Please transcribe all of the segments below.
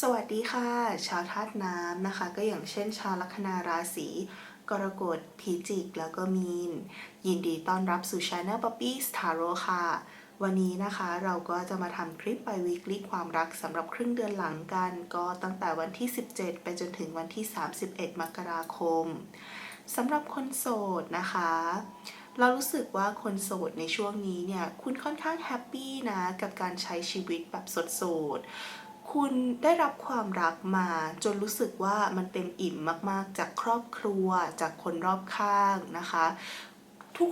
สวัสดีค่ะ ชาวธาตุน้ำนะคะ ก็อย่างเช่น ชาวลัคนาราศีกรกฎพิจิก แล้วก็มีน ยินดีต้อนรับสู่ช anel Poppy Taro ค่ะ วันนี้นะคะเราก็จะมาทำคลิปไปวีคลิความรักสำหรับครึ่งเดือนหลังกัน ก็ตั้งแต่วันที่ 17 ไปจนถึงวันที่ 31 มกราคมสำหรับคนโสดนะคะ เรารู้สึกว่าคนโสดในช่วงนี้เนี่ย คุณค่อนข้างแฮปปี้นะ กับการใช้ชีวิตแบบโสดๆ คุณได้รับความรักมาจนรู้สึกว่ามันเต็มอิ่มมากๆ จากครอบครัว จากคนรอบข้างนะคะ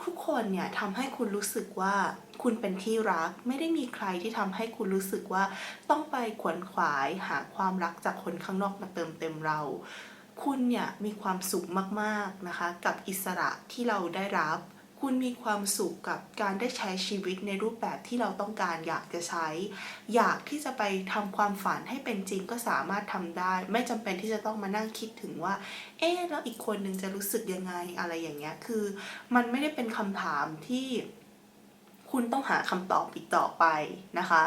ทุกๆคนเนี่ยทำให้คุณรู้สึกว่าคุณเป็นที่รักไม่ได้มีใครที่ทำให้คุณรู้สึกว่าต้องไปขวนขวายหาความรักจากคนข้างนอกมาเติมเต็มเรา คุณเนี่ยมีความสุขมากๆนะคะ กับอิสระที่เราได้รับ คุณมีความสุขกับการได้ใช้ชีวิตในรูปแบบที่เราต้องการอยากจะใช้ อยากที่จะไปทำความฝันให้เป็นจริงก็สามารถทำได้ ไม่จำเป็นที่จะต้องมานั่งคิดถึงว่า เอ๊ะแล้วอีกคนหนึ่งจะรู้สึกยังไงอะไรอย่างเงี้ยคือ มันไม่ได้เป็นคำถามที่คุณต้องหาคำตอบอีกต่อไปนะคะ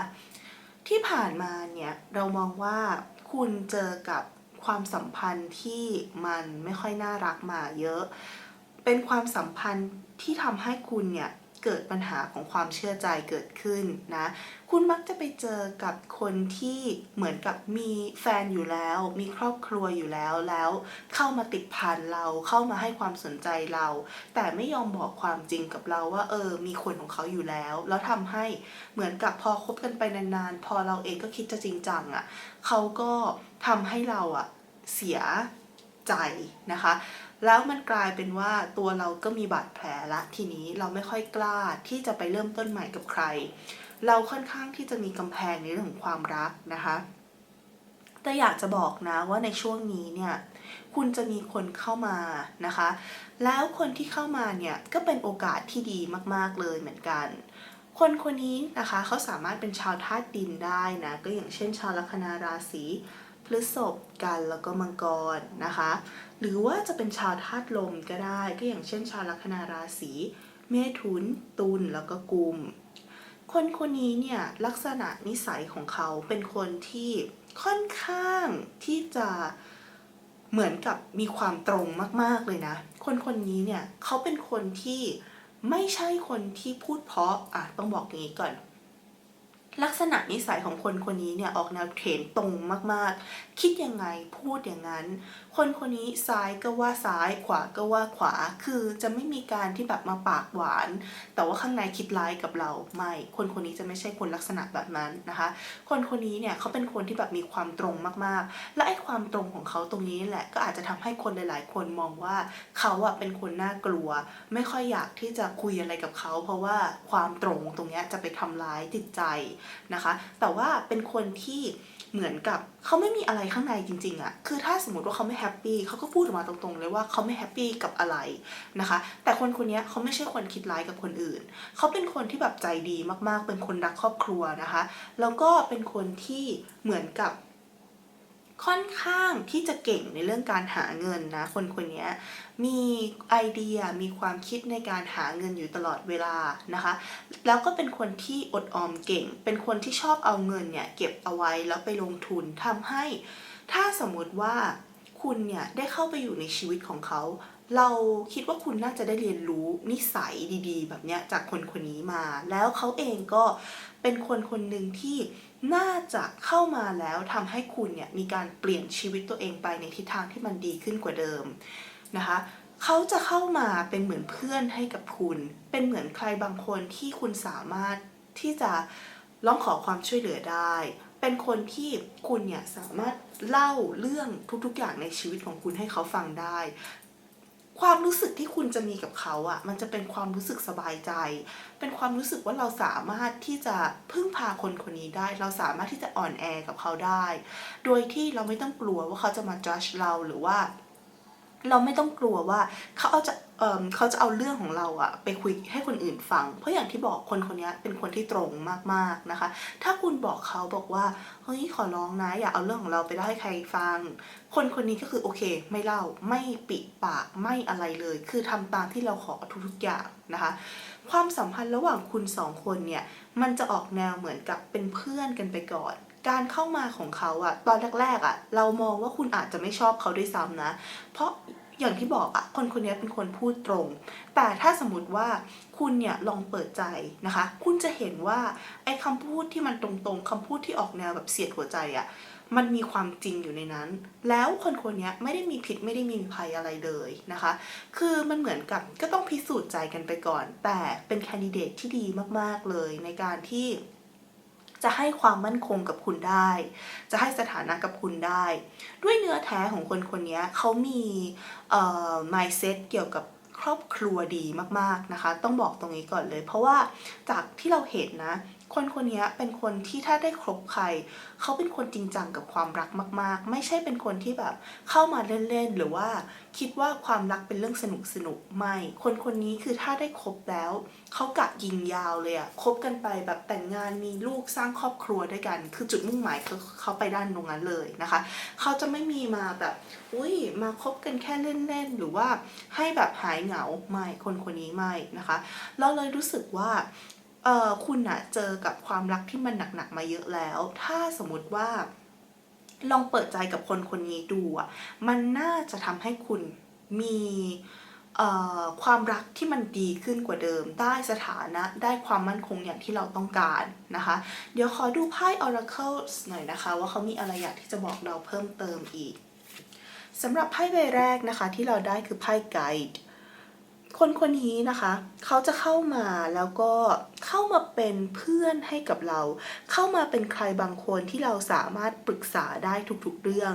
ที่ผ่านมาเนี่ยเรามองว่าคุณเจอกับความสัมพันธ์ที่มันไม่ค่อยน่ารักมาเยอะ เป็นความสัมพันธ์ ที่ทำให้คุณเนี่ยเกิดปัญหาของความเชื่อใจเกิดขึ้นนะ คุณมักจะไปเจอกับคนที่เหมือนกับมีแฟนอยู่แล้ว มีครอบครัวอยู่แล้วแล้ว เข้ามาติดพันเราเข้ามาให้ความสนใจเรา แต่ไม่ยอมบอกความจริงกับเราว่าเออ มีคนของเขาอยู่แล้ว แล้วทำให้เหมือนกับพอคบกันไปนานๆ พอเราเองก็คิดจะจริงจังอะ่ะเขาก็ทำให้เราอะ่ะเสียใจนะคะ แล้วมันกลายเป็นว่าตัวเราก็มีบาดแผลละทีนี้เราไม่ค่อยกล้าที่จะไปเริ่มต้นใหม่กับใคร เราค่อนข้างที่จะมีกำแพงในเรื่องของความรักนะคะแต่อยากจะบอกนะว่าในช่วงนี้เนี่ยคุณจะมีคนเข้ามานะคะ แล้วคนที่เข้ามาเนี่ยก็เป็นโอกาสที่ดีมากๆเลยเหมือนกัน คนคนนี้นะคะเขาสามารถเป็นชาวธาตุดินได้นะก็อย่างเช่นชาวลัคนาราศีพฤษภกันแล้วก็มังกรนะคะ หรือว่าจะเป็นชาวธาตุลมก็ได้ ก็อย่างเช่นชาวลัคนาราศีเมถุน ตุลแล้วก็กุม คนคนนี้เนี่ยลักษณะนิสัยของเขาเป็นคนที่ค่อนข้างที่จะเหมือนกับมีความตรงมาก ๆเลยนะ คนคนนี้เนี่ยเขาเป็นคนที่ไม่ใช่คนที่พูดเพราะอะต้องบอกอย่างนี้ก่อน ลักษณะนิสัยของคนคนนี้เนี่ยออกแนวเถนตรงมากๆ คิดยังไงพูดอย่างนั้น คนคนนี้ซ้ายก็ว่าซ้ายขวาก็ว่าขวา คือจะไม่มีการที่แบบมาปากหวาน แต่ว่าข้างในคิดร้ายกับเราไม่ คนคนนี้จะไม่ใช่คนลักษณะแบบนั้นนะคะ คนคนนี้เนี่ยเขาเป็นคนที่แบบมีความตรงมากๆ และไอ้ความตรงของเขาตรงนี้แหละก็อาจจะทำให้คนหลาย ๆ คนมองว่าเขาอะเป็นคนน่ากลัว ไม่ค่อยอยากที่จะคุยอะไรกับเขา เพราะว่าความตรงตรงเนี้ยจะไปทำร้ายจิตใจนะคะ แต่ว่าเป็นคนที่เหมือนกับเขาไม่มีอะไรข้างในจริงๆอะคือถ้าสมมติว่าเขาไม่แฮปปี้เขาก็พูดออกมาตรงๆ เลยว่าเขาไม่แฮปปี้กับอะไรนะคะ แต่คนคนนี้เขาไม่ใช่คนคิดร้ายกับคนอื่น เขาเป็นคนที่แบบใจดีมากๆ เป็นคนรักครอบครัวนะคะ แล้วก็เป็นคนที่เหมือนกับ ค่อนข้างที่จะเก่งในเรื่องการหาเงินนะ คนคนนี้มีไอเดียมีความคิดในการหาเงินอยู่ตลอดเวลานะคะ แล้วก็เป็นคนที่อดออมเก่ง เป็นคนที่ชอบเอาเงินเนี่ยเก็บเอาไว้แล้วไปลงทุนทำให้ถ้าสมมติว่าคุณเนี่ยได้เข้าไปอยู่ในชีวิตของเขาเราคิดว่าคุณน่าจะได้เรียนรู้นิสัยดี ๆ แบบเนี้ยจากคนคนนี้มา แล้วเขาเองก็เป็นคนคนหนึ่งที่ น่าจะเข้ามาแล้วทำให้คุณเนี่ยมีการเปลี่ยนชีวิตตัวเองไปในทิศทางที่มันดีขึ้นกว่าเดิมนะคะเขาจะเข้ามาเป็นเหมือนเพื่อนให้กับคุณ เป็นเหมือนใครบางคนที่คุณสามารถที่จะร้องขอความช่วยเหลือได้ เป็นคนที่คุณเนี่ยสามารถเล่าเรื่องทุกๆอย่างในชีวิตของคุณให้เขาฟังได้ ความรู้สึกที่คุณจะมีกับเขาอะ่ะ มันจะเป็นความรู้สึกสบายใจ เป็นความรู้สึกว่าเราสามารถที่จะพึ่งพาคนคนนี้ได้ เราสามารถที่จะอ่อนแอกับเขาได้ โดยที่เราไม่ต้องกลัวว่าเขาจะมา judge เราหรือว่า เราไม่ต้องกลัวว่าเขาเอาจะ เเขาจะเอาเรื่องของเราอะไปคุยให้คนอื่นฟัง เพราะอย่างที่บอกคนคนนี้เป็นคนที่ตรงมากๆนะคะ ถ้าคุณบอกเขาบอกว่าเฮ้ยขอร้องนะ อย่าเอาเรื่องของเราไปเล่าให้ใครฟัง คนคนนี้ก็คือโอเค ไม่เล่าไม่ปิดปากไม่อะไรเลย คือทำตามที่เราขอทุกๆอย่างนะคะ ความสัมพันธ์ระหว่างคุณสองคนเนี่ยมันจะออกแนวเหมือนกับเป็นเพื่อนกันไปก่อนการเข้ามาของเขาอะตอนแรกๆอะเรามองว่าคุณอาจจะไม่ชอบเขาด้วยซ้ำนะ เพราะ อย่างที่บอกอะคนคนนี้เป็นคนพูดตรง แต่ถ้าสมมติว่าคุณเนี่ยลองเปิดใจนะคะ คุณจะเห็นว่าไอ้คำพูดที่มันตรงๆคำพูดที่ออกแนวแบบเสียดหัวใจอะมันมีความจริงอยู่ในนั้น แล้วคนคนนี้ไม่ได้มีผิดไม่ได้มีภัยอะไรเลยนะคะ คือมันเหมือนกับก็ต้องพิสูจน์ใจกันไปก่อน แต่เป็นแคนดิเดตที่ดีมากๆเลยในการที่ จะให้ความมั่นคงกับคุณได้ จะให้สถานะกับคุณได้ ด้วยเนื้อแท้ของคนคนนี้เขามีเอ่อ mindset เกี่ยวกับครอบครัวดีมากๆนะคะ ต้องบอกตรงนี้ก่อนเลย เพราะว่าจากที่เราเห็นนะ คนคนนี้เป็นคนที่ถ้าได้คบใคร เขาเป็นคนจริงจังกับความรักมาก ๆ ไม่ใช่เป็นคนที่แบบเข้ามาเล่น ๆ หรือว่าคิดว่าความรักเป็นเรื่องสนุกสนุกไม่ คนคนนี้คือถ้าได้คบแล้ว เขากะยิงยาวเลยอะคบกันไปแบบแต่งงานมีลูกสร้างครอบครัวด้วยกัน คือจุดมุ่งหมายคือเขาไปด้านตรงนั้นเลยนะคะ เขาจะไม่มีมาแบบอุ้ยมาคบกันแค่เล่น ๆ หรือว่าให้แบบหายเหงาไม่คนคนนี้ไม่นะคะ เราเลยรู้สึกว่า เออคุณอะเจอกับความรักที่มันหนักๆมาเยอะแล้ว ถ้าสมมติว่า ลองเปิดใจกับคนคนนี้ดูอะมันน่าจะทำให้คุณมีเอ่อความรักที่มันดีขึ้นกว่าเดิม ได้สถานะ ได้ความมั่นคงอย่างที่เราต้องการนะคะ เดี๋ยวขอดูไพ่ Oracle หน่อยนะคะ ว่าเขามีอะไรอยากที่จะบอกเราเพิ่มเติมอีกสำหรับไพ่ใบแรกนะคะที่เราได้คือไพ่ Guide คนคนนี้นะคะ เขาจะเข้ามาแล้วก็เข้ามาเป็นเพื่อนให้กับเรา เข้ามาเป็นใครบางคนที่เราสามารถปรึกษาได้ทุกๆเรื่อง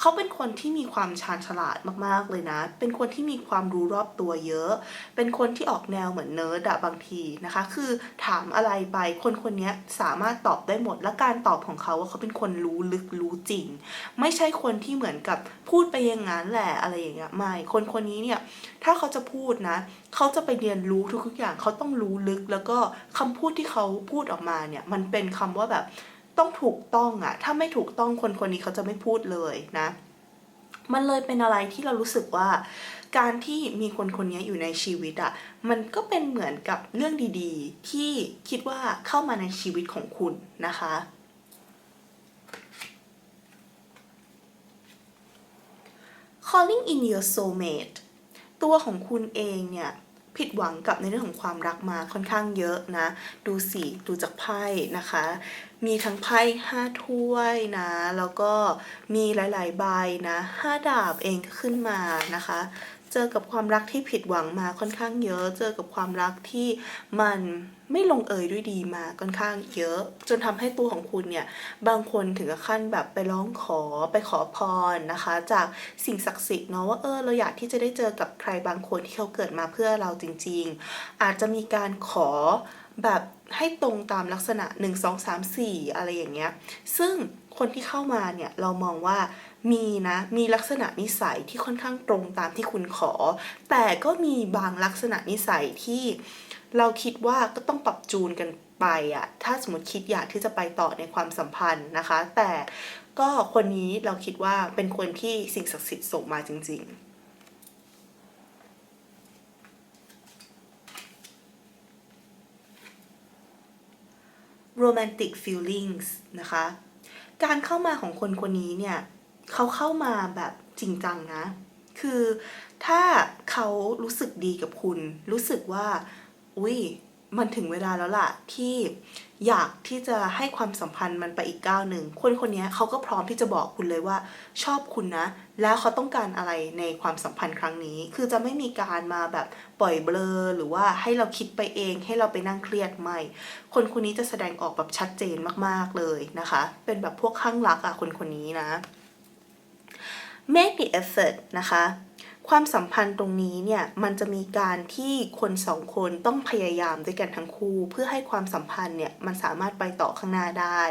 เขาเป็นคนที่มีความชาญฉลาดมากๆเลยนะ เป็นคนที่มีความรู้รอบตัวเยอะ เป็นคนที่ออกแนวเหมือนเนิร์ดอะบางทีนะคะ คือถามอะไรไปคนคนนี้สามารถตอบได้หมด และการตอบของเขาว่าเขาเป็นคนรู้ลึกรู้จริง ไม่ใช่คนที่เหมือนกับพูดไปอย่างนั้นแหละอะไรอย่างเงี้ยไม่คนคนนี้เนี่ยถ้าเขาจะพูดนะเขาจะไปเรียนรู้ทุกๆอย่างเขาต้องรู้ลึก แล้วก็คำพูดที่เขาพูดออกมาเนี่ยมันเป็นคำว่าแบบต้องถูกต้องอะถ้าไม่ถูกต้องคนคนนี้เขาจะไม่พูดเลยนะ มันเลยเป็นอะไรที่เรารู้สึกว่า การที่มีคนคนนี้อยู่ในชีวิตอะมันก็เป็นเหมือนกับเรื่องดีๆ ที่คิดว่าเข้ามาในชีวิตของคุณนะคะ calling in your soulmate ตัวของคุณเองเนี่ยผิดหวังกับในเรื่องของความรักมาค่อนข้างเยอะนะ ดูสิดูจากไพ่นะคะ มีทั้งไพ่ห้าถ้วยนะ แล้วก็มีหลาย ๆ ใบนะห้าดาบเองก็ขึ้นมานะคะ เจอกับความรักที่ผิดหวังมาค่อนข้างเยอะ เจอกับความรักที่มันไม่ลงเอยด้วยดีมาค่อนข้างเยอะ จนทำให้ตัวของคุณเนี่ยบางคนถึงกับขั้นแบบไปร้องขอไปขอพรนะคะ จากสิ่งศักดิ์สิทธิ์เนาะว่าเออเราอยากที่จะได้เจอกับใครบางคนที่เขาเกิดมาเพื่อเราจริง ๆ อาจจะมีการขอแบบให้ตรงตามลักษณะ 1 2 3 4 อะไรอย่างเงี้ย ซึ่งคนที่เข้ามาเนี่ยเรามองว่า มีนะ มีลักษณะนิสัยที่ค่อนข้างตรงตามที่คุณขอ แต่ก็มีบางลักษณะนิสัยที่เราคิดว่าก็ต้องปรับจูนกันไปอะถ้าสมมติคิดอยากที่จะไปต่อในความสัมพันธ์นะคะ แต่ก็คนนี้เราคิดว่าเป็นคนที่สิ่งศักดิ์สิทธิ์ส่งมาจริงๆ romantic feelings นะคะ การเข้ามาของคนคนนี้เนี่ย เขาเข้ามาแบบจริงจังนะ คือถ้าเขารู้สึกดีกับคุณ รู้สึกว่า อุ้ยมันถึงเวลาแล้วล่ะ ที่อยากที่จะให้ความสัมพันธ์มันไปอีกก้าวหนึ่งคนคนนี้เขาก็พร้อมที่จะบอกคุณเลยว่า ชอบคุณนะ แล้วเขาต้องการอะไรในความสัมพันธ์ครั้งนี้ คือจะไม่มีการมาแบบปล่อยเบลอ หรือว่าให้เราคิดไปเอง ให้เราไปนั่งเครียดไม่ คนคนนี้จะแสดงออกแบบชัดเจนมากๆเลยนะคะ เป็นแบบพวกข้างรักอะคนคนนี้นะ make the effort นะคะ ความสัมพันธ์ตรงนี้เนี่ย มันจะมีการที่คนสองคนต้องพยายามด้วยกันทั้งคู่ เพื่อให้ความสัมพันธ์เนี่ย มันสามารถไปต่อข้างหน้าได้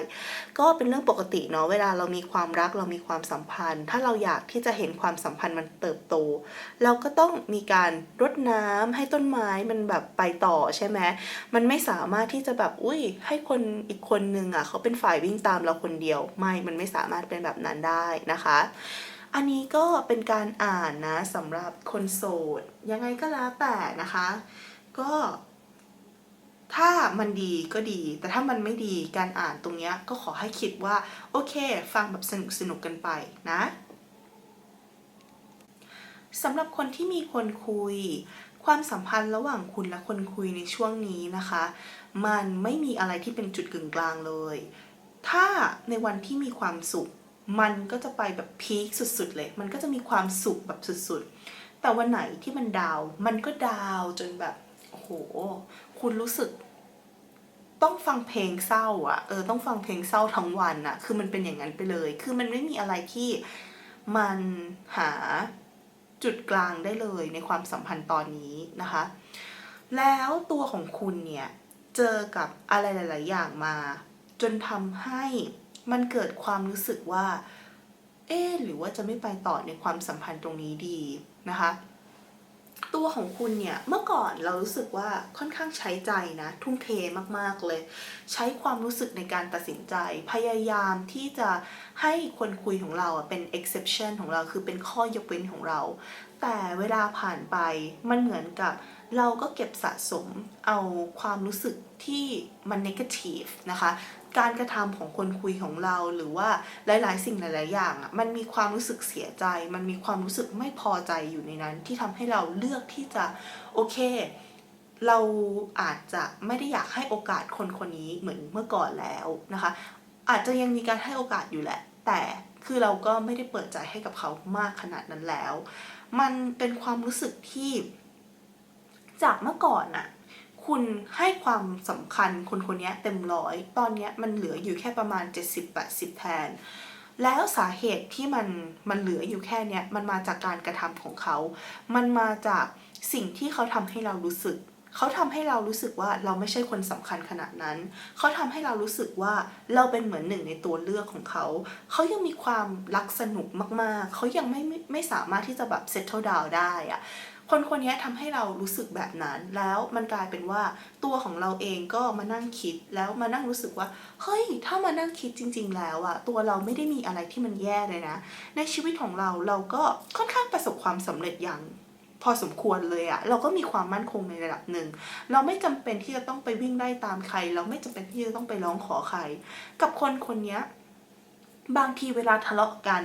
ก็เป็นเรื่องปกติเนาะเวลาเรามีความรักเรามีความสัมพันธ์ ถ้าเราอยากที่จะเห็นความสัมพันธ์มันเติบโต เราก็ต้องมีการรดน้ำให้ต้นไม้มันแบบไปต่อใช่ไหมมันไม่สามารถที่จะแบบอุ้ยให้คนอีกคนนึงอะเขาเป็นฝ่ายวิ่งตามเราคนเดียวไม่มันไม่สามารถเป็นแบบนั้นได้นะคะ อันนี้ก็เป็นการอ่านนะสำหรับคนโสด ยังไงก็แล้วแต่นะคะ ก็ ถ้ามันดีก็ดี แต่ถ้ามันไม่ดีการอ่านตรงเนี้ยก็ขอให้คิดว่า โอเค ฟังแบบสนุกสนุกกันไปนะสำหรับคนที่มีคนคุย ความสัมพันธ์ระหว่างคุณและคนคุยในช่วงนี้นะคะ มันไม่มีอะไรที่เป็นจุดกึ่งกลางเลย ถ้าในวันที่มีความสุข มันก็จะไปแบบพีคสุดๆเลย มันก็จะมีความสุขแบบสุดๆ แต่วันไหนที่มันดาว มันก็ดาวจนแบบโอ้โห คุณรู้สึก ต้องฟังเพลงเศร้าอะ่ะ เออ ต้องฟังเพลงเศร้าทั้งวันอะ่ะ คือมันเป็นอย่างนั้นไปเลย คือมันไม่มีอะไรที่มันหาจุดกลางได้เลยในความสัมพันธ์ตอนนี้นะคะ แล้วตัวของคุณเนี่ย เจอกับอะไรหลาย ๆ อย่างมา จนทำให้ มันเกิดความรู้สึกว่า เอ๊หรือว่าจะไม่ไปต่อในความสัมพันธ์ตรงนี้ดีนะคะ ตัวของคุณเนี่ยเมื่อก่อนเรารู้สึกว่าค่อนข้างใช้ใจนะทุ่มเทมากๆเลย ใช้ความรู้สึกในการตัดสินใจ พยายามที่จะให้คนคุยของเราเป็น exception ของเราคือเป็นข้อยกเว้นของเรา แต่เวลาผ่านไปมันเหมือนกับเราก็เก็บสะสมเอาความรู้สึกที่มัน negative นะคะ การกระทำของคนคุยของเราหรือว่าหลาย ๆ สิ่งหลาย ๆ อย่างอะมันมีความรู้สึกเสียใจ มันมีความรู้สึกไม่พอใจอยู่ในนั้น ที่ทำให้เราเลือกที่จะโอเค เราอาจจะไม่ได้อยากให้โอกาสคนคนนี้เหมือนเมื่อก่อนแล้วนะคะ อาจจะยังมีการให้โอกาสอยู่แหละ แต่คือเราก็ไม่ได้เปิดใจให้กับเขามากขนาดนั้นแล้ว มันเป็นความรู้สึกที่จากเมื่อก่อนน่ะ คุณให้ความสำคัญคนคนนี้เต็มร้อย ตอนนี้มันเหลืออยู่แค่ประมาณ 70-80 แทน แล้วสาเหตุที่มันมันเหลืออยู่แค่เนี้ยมันมาจากการกระทำของเขา มันมาจากสิ่งที่เขาทำให้เรารู้สึก เขาทำให้เรารู้สึกว่าเราไม่ใช่คนสำคัญขนาดนั้น เขาทำให้เรารู้สึกว่าเราเป็นเหมือนหนึ่งในตัวเลือกของเขา เขายังมีความรักสนุกมากๆ เขายังไม่ไม่สามารถที่จะแบบ settle down ได้อะ คนคนนี้ทำให้เรารู้สึกแบบนั้น แล้วมันกลายเป็นว่าตัวของเราเองก็มานั่งคิดแล้วมานั่งรู้สึกว่า เฮ้ย ถ้ามานั่งคิดจริง ๆ แล้วอะตัวเราไม่ได้มีอะไรที่มันแย่เลยนะ ในชีวิตของเราเราก็ค่อนข้างประสบความสำเร็จอย่างพอสมควรเลยอะเราก็มีความมั่นคงในระดับหนึ่ง เราไม่จำเป็นที่จะต้องไปวิ่งไล่ตามใคร เราไม่จำเป็นที่จะต้องไปร้องขอใคร กับคนคนนี้ บางทีเวลาทะเลาะกัน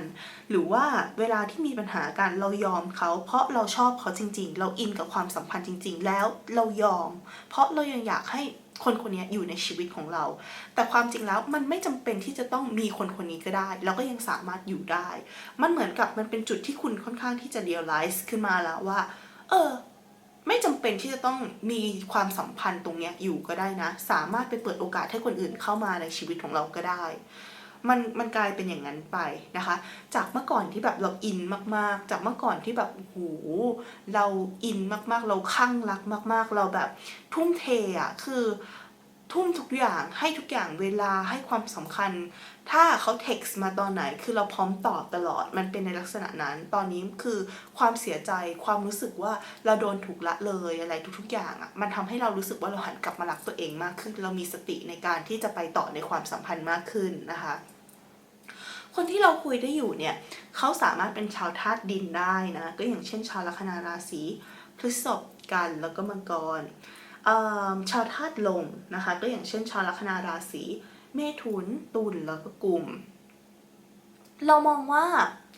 หรือว่าเวลาที่มีปัญหากันเรายอมเขา เพราะเราชอบเขาจริง ๆ เราอินกับความสัมพันธ์จริง ๆ แล้วเรายอม เพราะเรายังอยากให้คนคนนี้อยู่ในชีวิตของเรา แต่ความจริงแล้วมันไม่จำเป็นที่จะต้องมีคนคนนี้ก็ได้เราก็ยังสามารถอยู่ได้ มันเหมือนกับมันเป็นจุดที่คุณค่อนข้างที่จะ realize ขึ้นมาแล้วว่า เออ ไม่จำเป็นที่จะต้องมีความสัมพันธ์ตรงเนี้ยอยู่ก็ได้นะ สามารถไปเปิดโอกาสให้คนอื่นเข้ามาในชีวิตของเราก็ได้ มันมันกลายเป็นอย่างนั้นไปนะคะ จากเมื่อก่อนที่แบบเราอินมากๆ จากเมื่อก่อนที่แบบโอ้โหเราอินมากๆ เราคลั่งรักมาก ๆ เราแบบทุ่มเทอะคือทุ่มทุกอย่างให้ทุกอย่างเวลาให้ความสำคัญ ถ้าเขาเท็กซ์มาตอนไหน คือเราพร้อมตอบตลอดมันเป็นในลักษณะนั้น ตอนนี้คือความเสียใจความรู้สึกว่าเราโดนถูกละเลยอะไรทุก ๆ อย่างอะมันทำให้เรารู้สึกว่าเราหันกลับมารักตัวเองมากขึ้น เรามีสติในการที่จะไปต่อในความสัมพันธ์มากขึ้นนะคะ คนที่เราคุยได้อยู่เนี่ยเขาสามารถเป็นชาวธาตุดินได้นะ ก็อย่างเช่นชาวลัคนาราศีพฤษภกันแล้วก็มังกรชาวธาตุลมนะคะ ก็อย่างเช่นชาวลัคนาราศีเมถุนตุลแล้วก็กุมเรามองว่า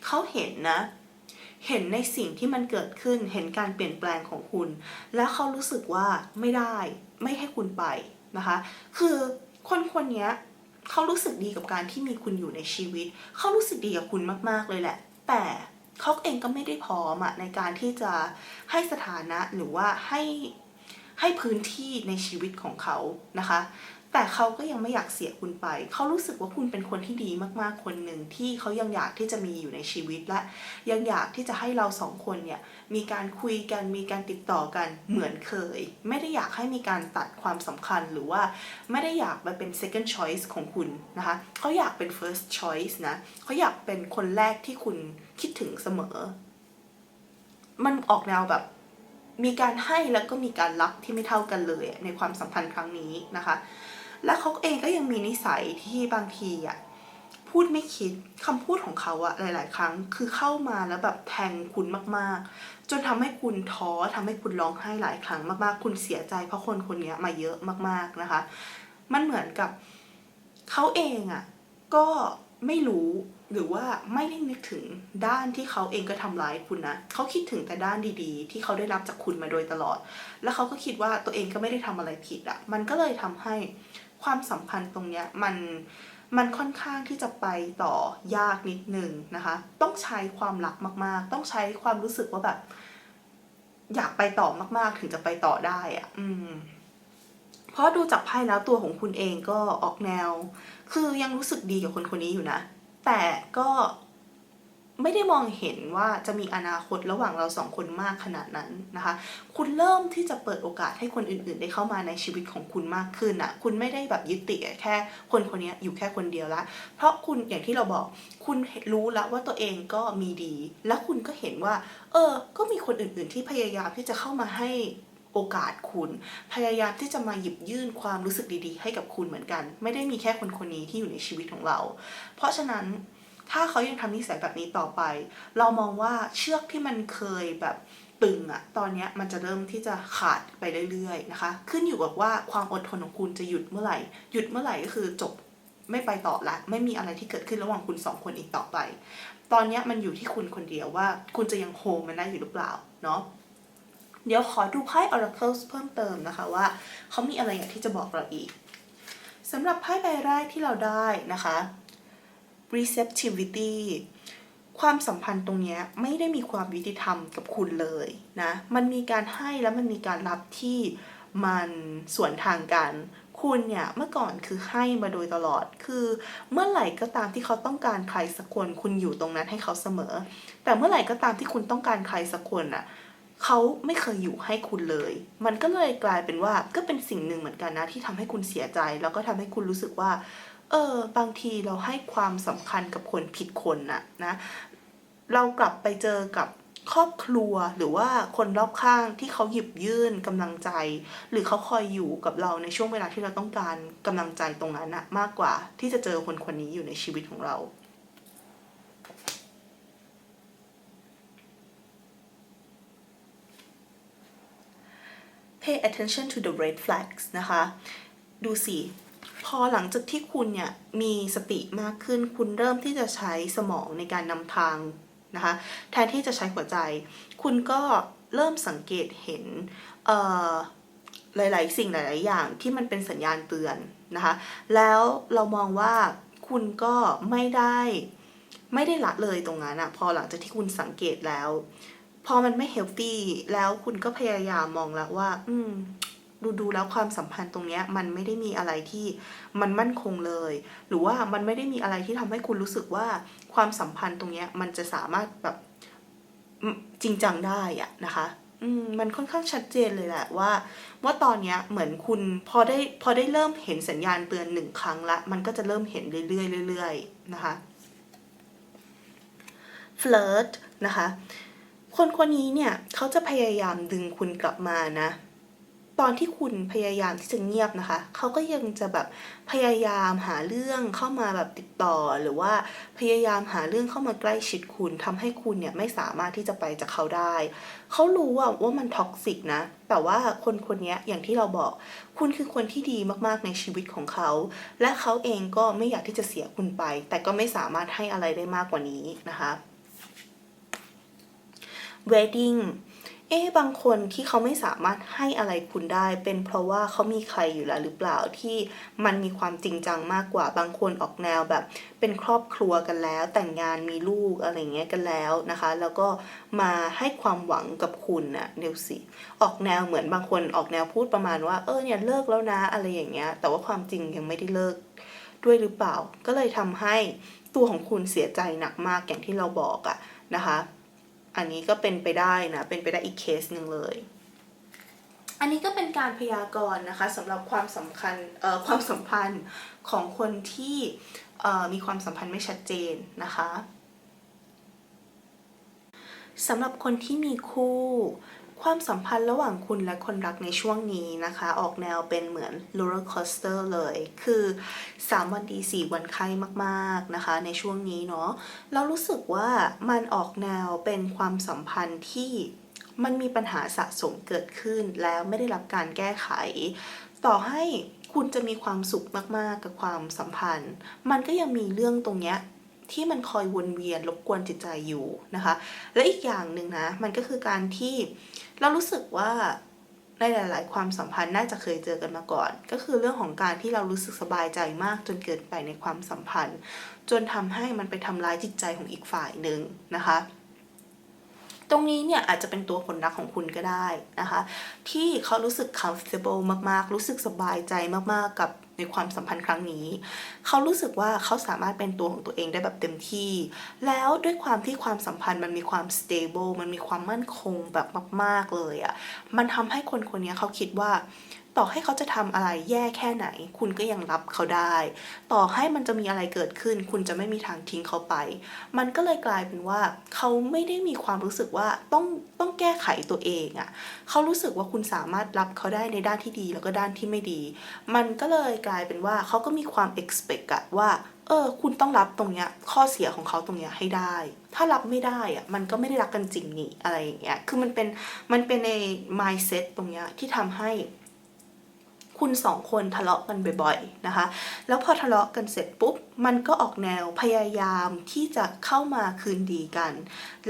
เขาเห็นนะ เห็นในสิ่งที่มันเกิดขึ้นเห็นการเปลี่ยนแปลงของคุณ แล้วเขารู้สึกว่าไม่ได้ไม่ให้คุณไปนะคะ คือคนคนนี้ เขารู้สึกดีกับการที่มีคุณอยู่ในชีวิต เขารู้สึกดีกับคุณมากๆเลยแหละ แต่เขาเองก็ไม่ได้พร้อมอะในการที่จะให้สถานะหรือว่าให้ให้พื้นที่ในชีวิตของเขานะคะ แต่เขาก็ยังไม่อยากเสียคุณไป เขารู้สึกว่าคุณเป็นคนที่ดีมากๆคนหนึ่งที่เขายังอยากที่จะมีอยู่ในชีวิตและยังอยากที่จะให้เราสองคนเนี่ยมีการคุยกันมีการติดต่อกันเหมือนเคย ไม่ได้อยากให้มีการตัดความสำคัญหรือว่าไม่ได้อยากมาเป็น second choice ของคุณนะคะเขาอยากเป็น first choice นะเขาอยากเป็นคนแรกที่คุณคิดถึงเสมอ มันออกแนวแบบมีการให้แล้วก็มีการรับที่ไม่เท่ากันเลยในความสัมพันธ์ครั้งนี้นะคะ และเขาเองก็ยังมีนิสัยที่บางทีอะพูดไม่คิดคำพูดของเขาอะหลาย ๆ ครั้ง คือเข้ามาแล้วแบบแทงคุณมาก ๆ จนทำให้คุณท้อทำให้คุณร้องไห้หลายครั้งมาก ๆ คุณเสียใจเพราะคนคนนี้มาเยอะมาก ๆ นะคะ มันเหมือนกับเขาเองอะก็ไม่รู้หรือว่าไม่ได้นึกถึงด้านที่เขาเองก็ทำร้ายคุณนะเขาคิดถึงแต่ด้านดีๆ ที่เขาได้รับจากคุณมาโดยตลอด แล้วเขาก็คิดว่าตัวเองก็ไม่ได้ทำอะไรผิดอะมันก็เลยทำให้ ความสัมพันธ์ตรงเนี้ยมันมันค่อนข้างที่จะไปต่อยากนิดหนึ่งนะคะ ต้องใช้ความรักมากๆ ต้องใช้ความรู้สึกว่าแบบ อยากไปต่อมากๆ ถึงจะไปต่อได้อะอืม เพราะดูจากไพ่แล้วตัวของคุณเองก็ออกแนว คือยังรู้สึกดีกับคนคนนี้อยู่นะ แต่ก็ ไม่ได้มองเห็นว่าจะมีอนาคตระหว่างเราสองคนมากขนาดนั้นนะคะ คุณเริ่มที่จะเปิดโอกาสให้คนอื่นๆ ได้เข้ามาในชีวิตของคุณมากขึ้นอะคุณไม่ได้แบบยึดติดแค่คนคนนี้อยู่แค่คนเดียวละ เพราะคุณอย่างที่เราบอก คุณรู้แล้วว่าตัวเองก็มีดี และคุณก็เห็นว่า เออ ก็มีคนอื่นๆ ที่พยายามที่จะเข้ามาให้โอกาสคุณ พยายามที่จะมาหยิบยื่นความรู้สึกดีๆ ให้กับคุณเหมือนกัน ไม่ได้มีแค่คนคนนี้ที่อยู่ในชีวิตของเรา เพราะฉะนั้น ถ้าเขายังทำนิสัยแบบนี้ต่อไป เรามองว่าเชือกที่มันเคยแบบตึงอะตอนนี้มันจะเริ่มที่จะขาดไปเรื่อยๆนะคะ ขึ้นอยู่กับว่าความอดทนของคุณจะหยุดเมื่อไหร่ หยุดเมื่อไหร่ก็คือจบไม่ไปต่อละ ไม่มีอะไรที่เกิดขึ้นระหว่างคุณสองคนอีกต่อไป ตอนนี้มันอยู่ที่คุณคนเดียวว่า คุณจะยังโฮมมันได้อยู่หรือเปล่าเนาะเดี๋ยวขอดูไพ่ Oracle เพิ่มเติมนะคะว่าเขามีอะไรอยากที่จะบอกเราอีกสำหรับไพ่ใบแรกที่เราได้นะคะ receptivity ความสัมพันธ์ตรงนี้ไม่ได้มีความยุติธรรมกับคุณเลยนะ มันมีการให้แล้วมันมีการรับที่มันสวนทางกัน คุณเนี่ยเมื่อก่อนคือให้มาโดยตลอด คือเมื่อไหร่ก็ตามที่เขาต้องการใครสักคนคุณอยู่ตรงนั้นให้เขาเสมอ แต่เมื่อไหร่ก็ตามที่คุณต้องการใครสักคนอะเขาไม่เคยอยู่ให้คุณเลย มันก็เลยกลายเป็นว่าก็เป็นสิ่งหนึ่งเหมือนกันนะที่ทำให้คุณเสียใจ แล้วก็ทำให้คุณรู้สึกว่า เออบางทีเราให้ความสำคัญกับคนผิดคนน่ะนะ เรากลับไปเจอกับครอบครัวหรือว่าคนรอบข้างที่เขาหยิบยื่นกำลังใจ หรือเขาคอยอยู่กับเราในช่วงเวลาที่เราต้องการกำลังใจตรงนั้นนะมากกว่าที่จะเจอคนคนนี้อยู่ในชีวิตของเรา pay attention to the red flags นะคะ ดูสิ พอหลังจากที่คุณเนี่ยมีสติมากขึ้น คุณเริ่มที่จะใช้สมองในการนำทางนะคะ แทนที่จะใช้หัวใจ คุณก็เริ่มสังเกตเห็นหลาย ๆ สิ่งหลาย ๆ อย่างที่มันเป็นสัญญาณเตือนนะคะ แล้วเรามองว่าคุณก็ไม่ได้ไม่ได้ละเลยตรงนั้นอะพอหลังจากที่คุณสังเกตแล้ว พอมันไม่เฮลตี้แล้วคุณก็พยายามมองแล้วว่า อืม ดูดูแล้วความสัมพันธ์ตรงเนี้ยมันไม่ได้มีอะไรที่มันมั่นคงเลย หรือว่ามันไม่ได้มีอะไรที่ทำให้คุณรู้สึกว่าความสัมพันธ์ตรงเนี้ยมันจะสามารถแบบจริงจังได้อะนะคะอืมมันค่อนข้างชัดเจนเลยแหละว่า ว่าตอนเนี้ยเหมือนคุณพอได้พอได้เริ่มเห็นสัญญาณเตือนหนึ่งครั้งละมันก็จะเริ่มเห็นเรื่อยๆเรื่อยๆนะคะ flirt นะคะคนคนนี้เนี่ยเขาจะพยายามดึงคุณกลับมานะ ตอนที่คุณพยายามที่จะเงียบนะคะ เขาก็ยังจะแบบพยายามหาเรื่องเข้ามาแบบติดต่อ หรือว่าพยายามหาเรื่องเข้ามาใกล้ชิดคุณทำให้คุณเนี่ยไม่สามารถที่จะไปจากเขาได้ เขารู้ว่าว่ามันท็อกซิกนะ แต่ว่าคนคนนี้อย่างที่เราบอก คุณคือคนที่ดีมากๆในชีวิตของเขา และเขาเองก็ไม่อยากที่จะเสียคุณไป แต่ก็ไม่สามารถให้อะไรได้มากกว่านี้นะคะ wedding เอ๊บางคนที่เขาไม่สามารถให้อะไรคุณได้ เป็นเพราะว่าเขามีใครอยู่แล้วหรือเปล่าที่มันมีความจริงจังมากกว่าบางคนออกแนวแบบ เป็นครอบครัวกันแล้ว แต่งงานมีลูกอะไรเงี้ยกันแล้วนะคะ แล้วก็มาให้ความหวังกับคุณน่ะเดี๋ยวสิออกแนวเหมือนบางคนออกแนวพูดประมาณว่าเออเนี่ยเลิกแล้วนะอะไรอย่างเงี้ย แต่ว่าความจริงยังไม่ได้เลิกด้วยหรือเปล่า ก็เลยทำให้ตัวของคุณเสียใจหนักมากอย่างที่เราบอกอะนะคะ อันนี้ก็เป็นไปได้นะ เป็นไปได้อีกเคสหนึ่งเลย อันนี้ก็เป็นการพยากรณ์นะคะสำหรับความสำคัญเอ่อความสัมพันธ์ของคนที่เอ่อมีความสัมพันธ์ไม่ชัดเจนนะคะสำหรับคนที่มีคู่ ความสัมพันธ์ระหว่างคุณและคนรักในช่วงนี้นะคะ ออกแนวเป็นเหมือน roller coaster เลย คือ 3 วันดี 4 วันไข้มากๆนะคะ ในช่วงนี้เนาะเรารู้สึกว่ามันออกแนวเป็นความสัมพันธ์ที่มันมีปัญหาสะสมเกิดขึ้นแล้วไม่ได้รับการแก้ไข ต่อให้คุณจะมีความสุขมากๆกับความสัมพันธ์ มันก็ยังมีเรื่องตรงเนี้ย ที่มันคอยวนเวียนรบกวนจิตใจอยู่นะคะ และอีกอย่างหนึ่งนะมันก็คือการที่เรารู้สึกว่าในหลาย ๆ ความสัมพันธ์น่าจะเคยเจอกันมาก่อน ก็คือเรื่องของการที่เรารู้สึกสบายใจมากจนเกินไปในความสัมพันธ์ จนทำให้มันไปทำร้ายจิตใจของอีกฝ่ายหนึ่งนะคะ ตรงนี้เนี่ยอาจจะเป็นตัวคนรักของคุณก็ได้นะคะ ที่เขารู้สึก comfortable มากๆ รู้สึกสบายใจมากๆกับในความสัมพันธ์ครั้งนี้ เขารู้สึกว่าเขาสามารถเป็นตัวของตัวเองได้แบบเต็มที่ แล้วด้วยความที่ความสัมพันธ์มันมีความ stable มันมีความมั่นคงแบบมาก ๆเลยอะ่ะ มันทำให้คนคนนี้เขาคิดว่า ต่อให้เขาจะทำอะไรแย่แค่ไหน คุณก็ยังรับเขาได้ ต่อให้มันจะมีอะไรเกิดขึ้น คุณจะไม่มีทางทิ้งเขาไป มันก็เลยกลายเป็นว่า เขาไม่ได้มีความรู้สึกว่าต้องต้องแก้ไขตัวเองอะ่ะเขารู้สึกว่าคุณสามารถรับเขาได้ในด้านที่ดีแล้วก็ด้านที่ไม่ดี มันก็เลยกลายเป็นว่าเขาก็มีความ expect อะว่าเออ คุณต้องรับตรงเนี้ย ข้อเสียของเขาตรงเนี้ยให้ได้ ถ้ารับไม่ได้อะมันก็ไม่ได้รักกันจริงนี่อะไรอย่างเงี้ย คือมันเป็น มันเป็นใน mindset ตรงเนี้ยที่ทำให้ คุณสองคนทะเลาะกันบ่อยๆนะคะ แล้วพอทะเลาะกันเสร็จปุ๊บ มันก็ออกแนวพยายามที่จะเข้ามาคืนดีกัน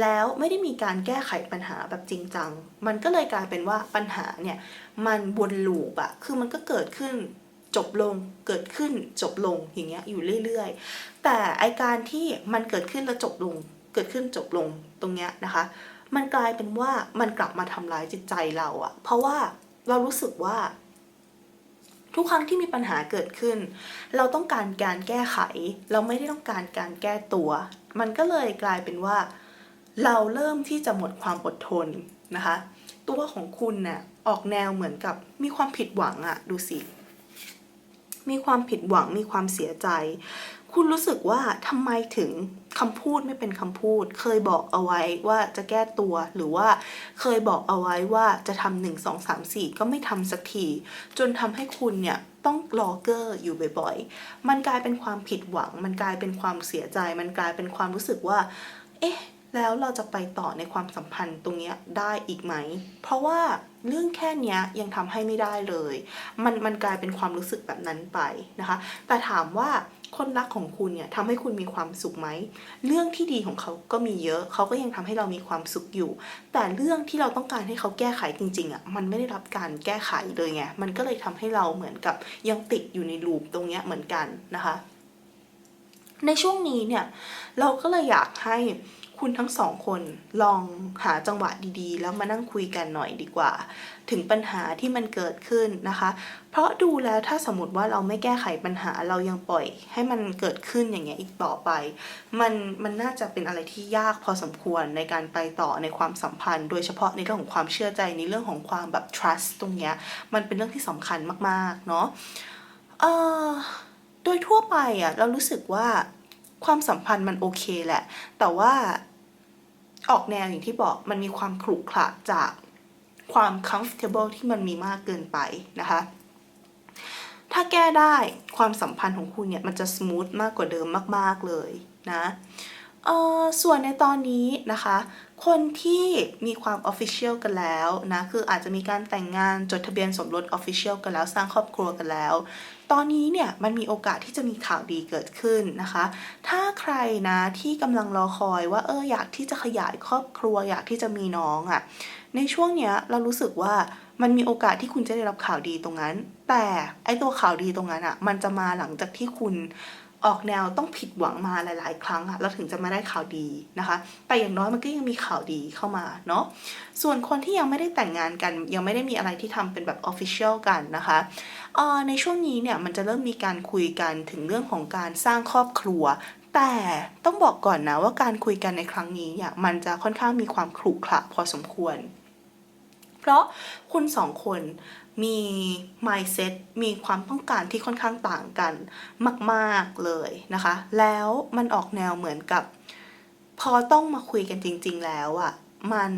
แล้วไม่ได้มีการแก้ไขปัญหาแบบจริงจัง มันก็เลยกลายเป็นว่าปัญหาเนี่ยมันวนลูปอะคือมันก็เกิดขึ้นจบลงเกิดขึ้นจบลงอย่างเงี้ยอยู่เรื่อยๆ แต่ไอการที่มันเกิดขึ้นแล้วจบลง เกิดขึ้นจบลงตรงเนี้ยนะคะ มันกลายเป็นว่ามันกลับมาทำร้ายจิตใจเราอะเพราะว่าเรารู้สึกว่า ทุกครั้งที่มีปัญหาเกิดขึ้น เราต้องการการแก้ไข เราไม่ได้ต้องการการแก้ตัว มันก็เลยกลายเป็นว่า เราเริ่มที่จะหมดความอดทนนะคะ ตัวของคุณเนี่ยออกแนวเหมือนกับมีความผิดหวังอะดูสิมีความผิดหวังมีความเสียใจ คุณรู้สึกว่าทำไมถึง คำพูดไม่เป็นคำพูด เคยบอกเอาไว้ว่าจะแก้ตัวหรือว่าเคยบอกเอาไว้ว่าจะทำหนึ่งสองสามสี่ก็ไม่ทำสักที จนทำให้คุณเนี่ยต้องรอเกอร์อยู่บ่อยๆ มันกลายเป็นความผิดหวัง มันกลายเป็นความเสียใจ มันกลายเป็นความรู้สึกว่า เอ๊ะ แล้วเราจะไปต่อในความสัมพันธ์ตรงนี้ได้อีกไหม เพราะว่าเรื่องแค่เนี้ยยังทำให้ไม่ได้เลย มันมันกลายเป็นความรู้สึกแบบนั้นไปนะคะ แต่ถามว่า คนรักของคุณเนี่ยทำให้คุณมีความสุขไหม เรื่องที่ดีของเขาก็มีเยอะ เขาก็ยังทำให้เรามีความสุขอยู่ แต่เรื่องที่เราต้องการให้เขาแก้ไขจริงๆอะมันไม่ได้รับการแก้ไขเลยไง มันก็เลยทำให้เราเหมือนกับยังติดอยู่ในลูปตรงเนี้ยเหมือนกันนะคะ ในช่วงนี้เนี่ยเราก็เลยอยากให้คุณทั้งสองคนลองหาจังหวะดีๆ แล้วมานั่งคุยกันหน่อยดีกว่า ถึงปัญหาที่มันเกิดขึ้นนะคะ เพราะดูแล้วถ้าสมมติว่าเราไม่แก้ไขปัญหาเรายังปล่อยให้มันเกิดขึ้นอย่างเงี้ยอีกต่อไป มันมันน่าจะเป็นอะไรที่ยากพอสมควรในการไปต่อในความสัมพันธ์ โดยเฉพาะในเรื่องของความเชื่อใจในเรื่องของความแบบ trust ตรงเนี้ยมันเป็นเรื่องที่สำคัญมากๆเนาะเอ่อโดยทั่วไปอะเรารู้สึกว่าความสัมพันธ์มันโอเคแหละ แต่ว่าออกแนวอย่างที่บอกมันมีความขรุขระจาก ความ comfortable ที่มันมีมากเกินไปนะคะ ถ้าแก้ได้ความสัมพันธ์ของคุณเนี่ย มันจะ smooth มากกว่าเดิมมาก ๆ เลยนะเออส่วนในตอนนี้นะคะ คนที่มีความ official กันแล้วนะคืออาจจะมีการแต่งงานจดทะเบียนสมรส official กันแล้วสร้างครอบครัวกันแล้ว ตอนนี้เนี่ยมันมีโอกาสที่จะมีข่าวดีเกิดขึ้นนะคะ ถ้าใครนะที่กำลังรอคอยว่าเอออยากที่จะขยายครอบครัวอยากที่จะมีน้องอะ่ะ ในช่วงเนี้ยเรารู้สึกว่ามันมีโอกาสที่คุณจะได้รับข่าวดีตรงนั้น แต่ไอตัวข่าวดีตรงนั้นอะ่ะ มันจะมาหลังจากที่คุณออกแนวต้องผิดหวังมาหลาย ๆ ครั้งอะเราถึงจะมาได้ข่าวดีนะคะ แต่อย่างน้อยมันก็ยังมีข่าวดีเข้ามาเนาะส่วนคนที่ยังไม่ได้แต่งงานกัน ยังไม่ได้มีอะไรที่ทำเป็นแบบ official กันนะคะเอ่อในช่วงนี้เนี่ยมันจะเริ่มมีการคุยกันถึงเรื่องของการสร้างครอบครัว แต่ต้องบอกก่อนนะว่าการคุยกันในครั้งนี้เนี่ยมันจะค่อนข้างมีความขรุขระพอสมควร ราะคุณสองคนมี mindset มีความต้องการที่ค่อนข้างต่างกันมาก ๆ เลยนะคะ แล้วมันออกแนวเหมือนกับ พอต้องมาคุยกันจริง ๆ แล้วอะ่ะมัน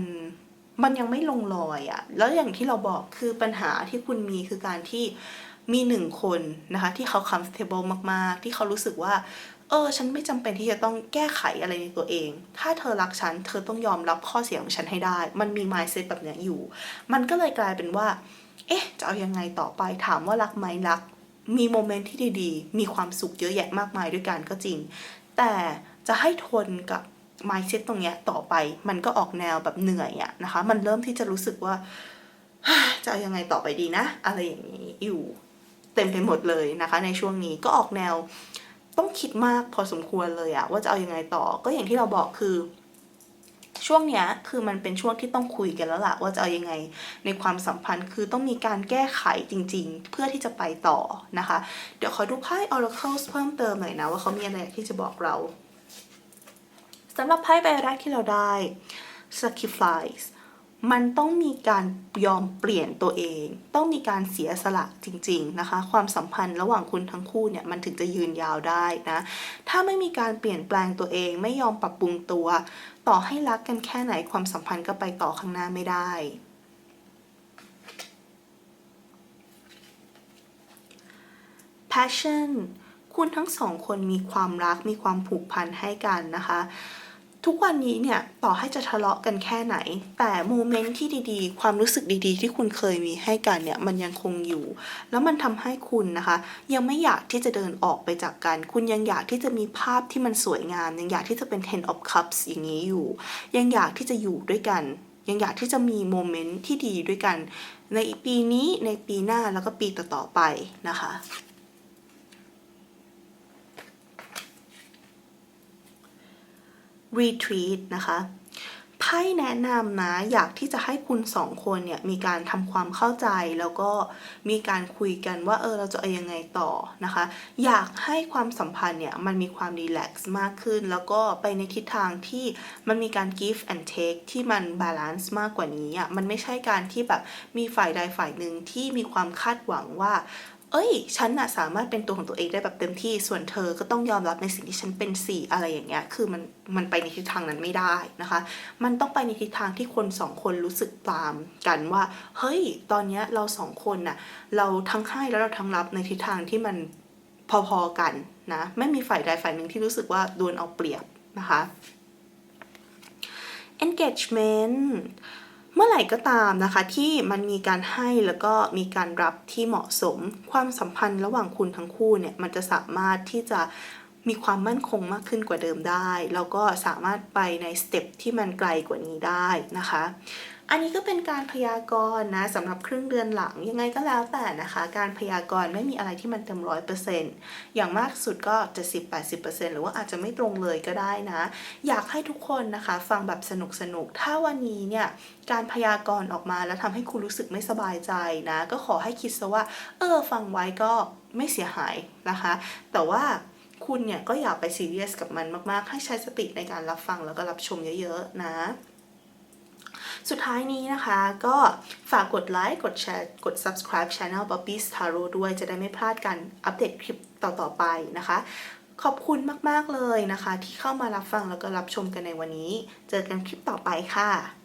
มันยังไม่ลงรอยอะแล้วอย่างที่เราบอกคือปัญหาที่คุณมีคือการที่มีหนึ่งคนนะคะที่เขา comfortable มาก ๆ ที่เขารู้สึกว่า เออ ฉันไม่จำเป็นที่จะต้องแก้ไขอะไรในตัวเอง ถ้าเธอรักฉัน เธอต้องยอมรับข้อเสียของฉันให้ได้ มันมี mindset แบบเนี้ยอยู่ มันก็เลยกลายเป็นว่า เอ๊ะ จะเอายังไงต่อไป ถามว่ารักไหมรัก มีโมเมนต์ที่ดีๆ มีความสุขเยอะแยะมากมายด้วยกันก็จริง แต่จะให้ทนกับ mindset ตรงเนี้ยต่อไป มันก็ออกแนวแบบเหนื่อยอะนะคะ มันเริ่มที่จะรู้สึกว่า จะเอายังไงต่อไปดีนะ อะไรอย่างนี้อยู่ เต็มไปหมดเลยนะคะ ในช่วงนี้ก็ออกแนว ต้องคิดมากพอสมควรเลยอะว่าจะเอาอยังไงต่อ ก็อย่างที่เราบอกคือ ช่วงเนี้ยคือมันเป็นช่วงที่ต้องคุยกันแล้วล่ะ ว่าจะเอาอยังไง ในความสัมพันธ์คือต้องมีการแก้ไขจริง ๆ เพื่อที่จะไปต่อนะคะ เดี๋ยวขอดูไพ่ Oracle เพิ่มเติมหน่อยนะ ว่าเขามีอะไรที่จะบอกเราสำหรับไพ่ใบแรกที่เราได้ sacrifice มันต้องมีการยอมเปลี่ยนตัวเอง ต้องมีการเสียสละจริง ๆนะคะ ความสัมพันธ์ระหว่างคุณทั้งคู่เนี่ยมันถึงจะยืนยาวได้นะ ถ้าไม่มีการเปลี่ยนแปลงตัวเองไม่ยอมปรับปรุงตัว ต่อให้รักกันแค่ไหนความสัมพันธ์ก็ไปต่อข้างหน้าไม่ได้ passion คุณทั้งสองคนมีความรักมีความผูกพันให้กันนะคะ ทุกวันนี้เนี่ยต่อให้จะทะเลาะกันแค่ไหน แต่โมเมนต์ที่ดีๆ ความรู้สึกดีๆ ที่คุณเคยมีให้กันเนี่ยมันยังคงอยู่ แล้วมันทำให้คุณนะคะ ยังไม่อยากที่จะเดินออกไปจากกัน คุณยังอยากที่จะมีภาพที่มันสวยงาม ยังอยากที่จะเป็น ten of cups อย่างนี้อยู่ ยังอยากที่จะอยู่ด้วยกัน ยังอยากที่จะมีโมเมนต์ที่ดีด้วยกัน ในปีนี้ในปีหน้าแล้วก็ปีต่อๆไปนะคะ retreat นะคะไพ่แนะนำนะอยากที่จะให้คุณสองคนเนี่ยมีการทำความเข้าใจแล้วก็มีการคุยกันว่าเออเราจะเอายังไงต่อนะคะ อยากให้ความสัมพันธ์เนี่ยมันมีความรีแลกซ์มากขึ้น แล้วก็ไปในทิศทางที่มันมีการ give and take ที่มันบาลานซ์มากกว่านี้อะมันไม่ใช่การที่แบบมีฝ่ายใดฝ่ายหนึ่งที่มีความคาดหวังว่า เอ้ย ฉันน่ะสามารถเป็นตัวของตัวเองได้แบบเต็มที่ ส่วนเธอก็ต้องยอมรับในสิ่งที่ฉันเป็นสี่อะไรอย่างเงี้ย คือมันมันไปในทิศทางนั้นไม่ได้นะคะ มันต้องไปในทิศทางที่คนสองคนรู้สึกตามกันว่า เฮ้ย ตอนเนี้ยเราสองคนน่ะ เราทั้งให้แล้วเราทั้งรับในทิศทางที่มันพอๆกันนะ ไม่มีฝ่ายใดฝ่ายหนึ่งที่รู้สึกว่าโดนเอาเปรียบนะคะ engagement เมื่อไหร่ก็ตามนะคะที่มันมีการให้แล้วก็มีการรับที่เหมาะสม ความสัมพันธ์ระหว่างคุณทั้งคู่เนี่ยมันจะสามารถที่จะมีความมั่นคงมากขึ้นกว่าเดิมได้ แล้วก็สามารถไปในสเต็ปที่มันไกลกว่านี้ได้นะคะ อันนี้ก็เป็นการพยากรณ์นะสำหรับครึ่งเดือนหลังยังไงก็แล้วแต่นะคะ การพยากรณ์ไม่มีอะไรที่มันเต็มร้อยเปอร์เซ็นต์อย่างมากสุดก็จะสิบแปดสิบเปอร์เซ็นต์หรือว่าอาจจะไม่ตรงเลยก็ได้นะ อยากให้ทุกคนนะคะ ฟังแบบสนุกสนุกๆถ้าวันนี้เนี่ยการพยากรณ์ออกมาแล้วทำให้คุณรู้สึกไม่สบายใจนะ ก็ขอให้คิดซะว่า เออ ฟังไว้ก็ไม่เสียหายนะคะ แต่ว่าคุณเนี่ยก็อย่าไปซีเรียสกับมันมาก ๆ ให้ใช้สติในการรับฟังแล้วก็รับชมเยอะ ๆ นะ สุดท้ายนี้นะคะ ก็ฝากกดไลค์กดแชร์กด subscribe channel Bobby's Tarot ด้วยจะได้ไม่พลาดการอัปเดตคลิปต่อ ๆ ไปนะคะ ขอบคุณมาก ๆ เลยนะคะ ที่เข้ามารับฟังแล้วก็รับชมกันในวันนี้ เจอกันคลิปต่อไปค่ะ